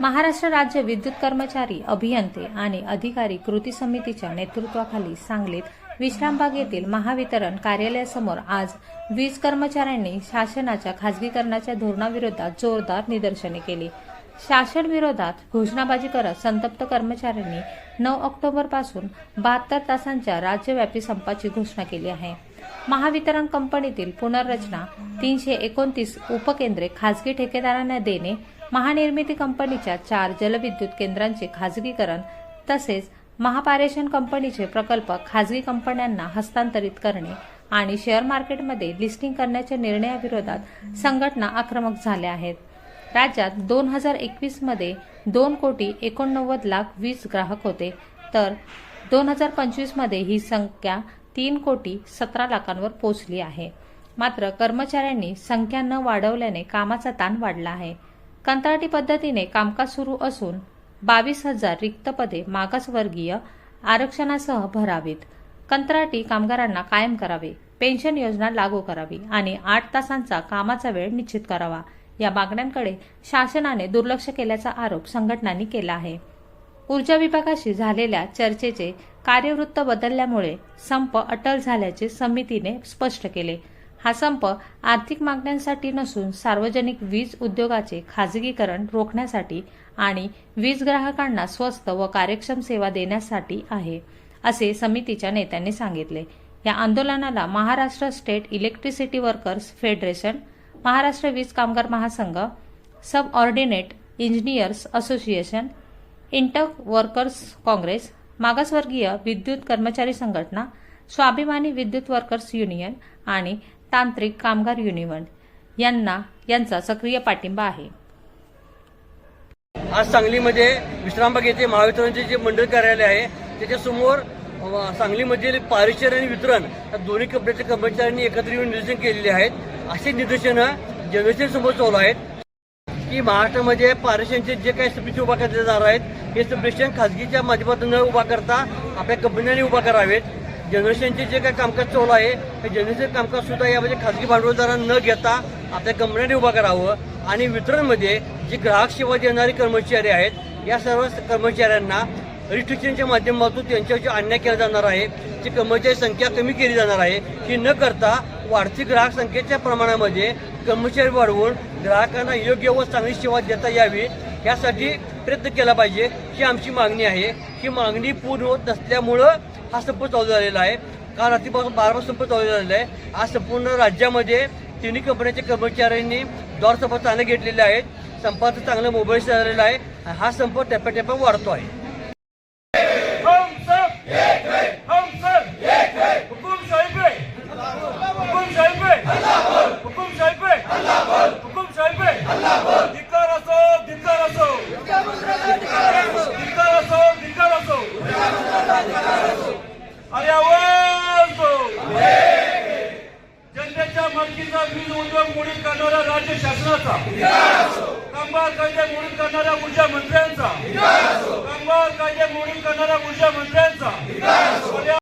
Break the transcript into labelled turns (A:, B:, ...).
A: महाराष्ट्र राज्य विद्युत कर्मचारी अभियंते आणि अधिकारी कृती समितीच्या नेतृत्वाखाली सांगलीत विश्रामबाग येथील महावितरण कार्यालयासमोर आज वीज कर्मचाऱ्यांनी शासनाच्या खासगीकरणाच्या धोरणाविरोधात जोरदार निदर्शने केली. शासन विरोधात घोषणाबाजी करत संतप्त कर्मचाऱ्यांनी नऊ ऑक्टोबरपासून बहात्तर तासांच्या राज्यव्यापी संपाची घोषणा केली आहे. महावितरण कंपनीतील पुनर्रचना तीनशे एकोणतीस उपकेंद्रे खासगी ठेकेदारांना देणे महानिर्मिती कंपनीच्या चार जलविद्युत केंद्रांचे खाजगीकरण तसेच महापारेषण कंपनीचे प्रकल्प खाजगी कंपन्यांना हस्तांतरित करणे आणि शेअर मार्केटमध्ये लिस्टिंग करण्याच्या निर्णयाविरोधात संघटना आक्रमक झाल्या आहेत. राज्यात दोन हजार एकवीसमध्ये दोन कोटी एकोणनव्वद लाख वीज ग्राहक होते. तर दोन हजार पंचवीसमध्ये ही संख्या तीन कोटी सतरा लाखांवर पोहोचली आहे. मात्र कर्मचाऱ्यांनी संख्या न वाढवल्याने कामाचा ताण वाढला आहे. कंत्राटी पद्धतीने कामकाज सुरू असून बावीस हजार रिक्त पदे मागासवर्गीय आरक्षणासह भरावीत. कंत्राटी कामगारांना कायम करावे पेन्शन योजना लागू करावी आणि आठ तासांचा कामाचा वेळ निश्चित करावा. या मागण्यांकडे शासनाने दुर्लक्ष केल्याचा आरोप संघटनांनी केला आहे. ऊर्जा विभागाशी झालेल्या चर्चेचे कार्यवृत्त बदलल्यामुळे संप अटल झाल्याचे समितीने स्पष्ट केले. हा संप आर्थिक मागण्यांसाठी नसून सार्वजनिक वीज उद्योगाचे खाजगीकरण रोखण्यासाठी आणि वीज ग्राहकांना स्वस्त व कार्यक्षम सेवा देण्यासाठी आहे असे समितीच्या नेत्यांनी सांगितले. या आंदोलनाला Maharashtra state electricity workers federation Maharashtra वीज कामगार महासंघ subordinate engineers association inter workers congress मागासवर्गीय विद्युत कर्मचारी संघटना स्वाभिमानी विद्युत वर्कर्स युनियन आणि तांत्रिक कामगार युनियन यांना यांचा सक्रिय पाठिंबा आहे.
B: आज सांगलीमध्ये विश्रामबाग येथे महावितरणचे जे मंडळ कार्यालय आहे त्याच्यासमोर सांगलीमधील पारिशर आणि वितरण या दोन्ही कंपन्याच्या कर्मचाऱ्यांनी एकत्र येऊन निदर्शन केलेले आहेत. असे निदर्शनं जनरेशन समोर चालू आहेत की महाराष्ट्रामध्ये पारिशांचे जे काही सबस्टेशन उभा करण्यात जाणार आहेत हे सबस्टेशन खाजगीच्या माध्यमातून न उभा करता आपल्या कंपन्यांनी उभा करावेत. जनरेशनचे जे काही कामकाज चालू आहे हे जनरेशन कामकाज सुद्धा यामध्ये खाजगी भांडवलदारांना न घेता आपल्या कंपन्यांनी उभा करावं आणि वितरणमध्ये जी ग्राहक सेवा देणारी कर्मचारी आहेत या सर्व कर्मचाऱ्यांना रजिस्ट्रेशनच्या माध्यमातून त्यांच्यावर जे अन्याय केला जाणार आहे जी कर्मचारी संख्या कमी केली जाणार आहे ही न करता वाढती ग्राहक संख्येच्या प्रमाणामध्ये कर्मचारी वाढवून ग्राहकांना योग्य व चांगली सेवा देता यावी यासाठी प्रयत्न केला पाहिजे ही आमची मागणी आहे. ही मागणी पूर्ण होत नसल्यामुळं हा संप चालू झालेला आहे. काल रात्रीपासून बारा संप चालू झालेला आहे. आज संपूर्ण राज्यामध्ये तिन्ही कंपन्यांच्या कर्मचाऱ्यांनी दौर संप चांगले घेतलेले आहेत. संपाचं चांगलं मोबाईल झालेलं आहे. हा संप टप्प्याटप्प्या वाढतो आहे.
C: मालकीचा वीज उद्योग मोडीत करणाऱ्या राज्य शासनाचा. कामगार कायदे मोडीत करणाऱ्या ऊर्जा मंत्र्यांचा. कामगार कायदे मोडीत करणाऱ्या ऊर्जा मंत्र्यांचा.